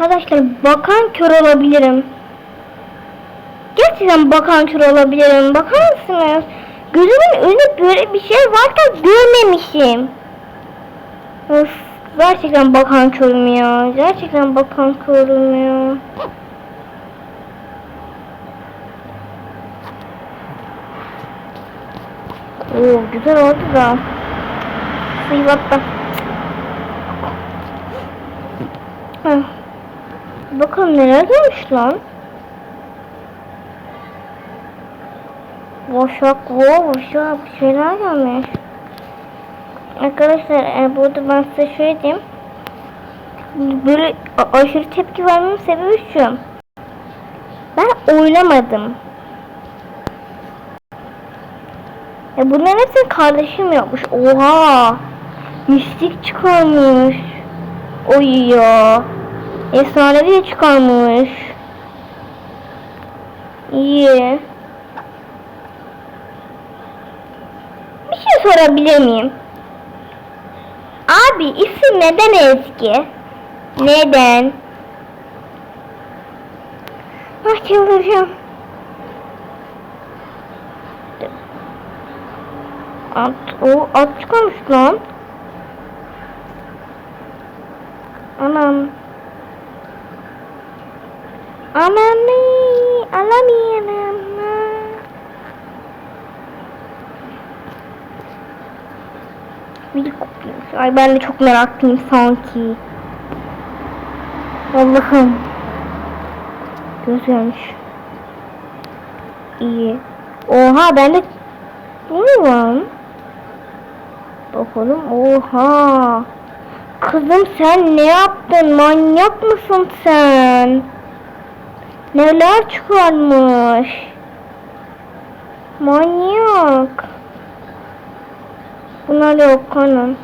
Arkadaşlar bakan kör olabilirim. Gerçekten bakan kör olabilirim. Bakar mısınız? Gözümün önünde böyle bir şey varken görmemişim. Of, gerçekten bakan körüm ya. Gerçekten bakan körüm ya. Oo, güzel oldu da. Sıйvatta. Heh. Bakalım neler gelmiş lan. Boşak, wow, boşak bir şeyler gelmiş. Arkadaşlar e, burada ben size şöyle diyeyim. Böyle aşırı tepki vermemin sebebi şu. Ben oynamadım. Ya bunların hepsini kardeşim yapmış. Oha! Mistik çıkarmış. Oy ya. Efsanevi çıkarmış. İyi. Bir şey sorabilir miyim? Abi isim neden Ezgi? Neden? Ah çıldıracağım. At, o at çıkarmış lan. Anami, alami anam. Bir kokmuş. Ay ben de çok meraklıyım sanki. Allah'ım. Görmüş. İyi. Oha ben de bu ne lan? Bakalım. Oha. Kızım sen ne yaptın? Manyak mısın sen? Neler çıkarmış? Manyak. Bunlar yok kanın.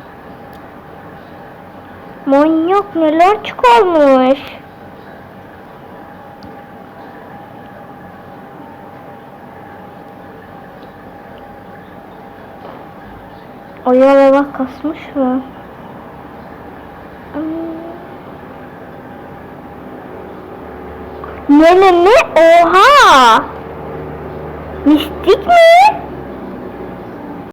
Manyak neler çıkarmış? Ayağa bak kasmış mı? Ne ne ne? Oha! Mistik mi?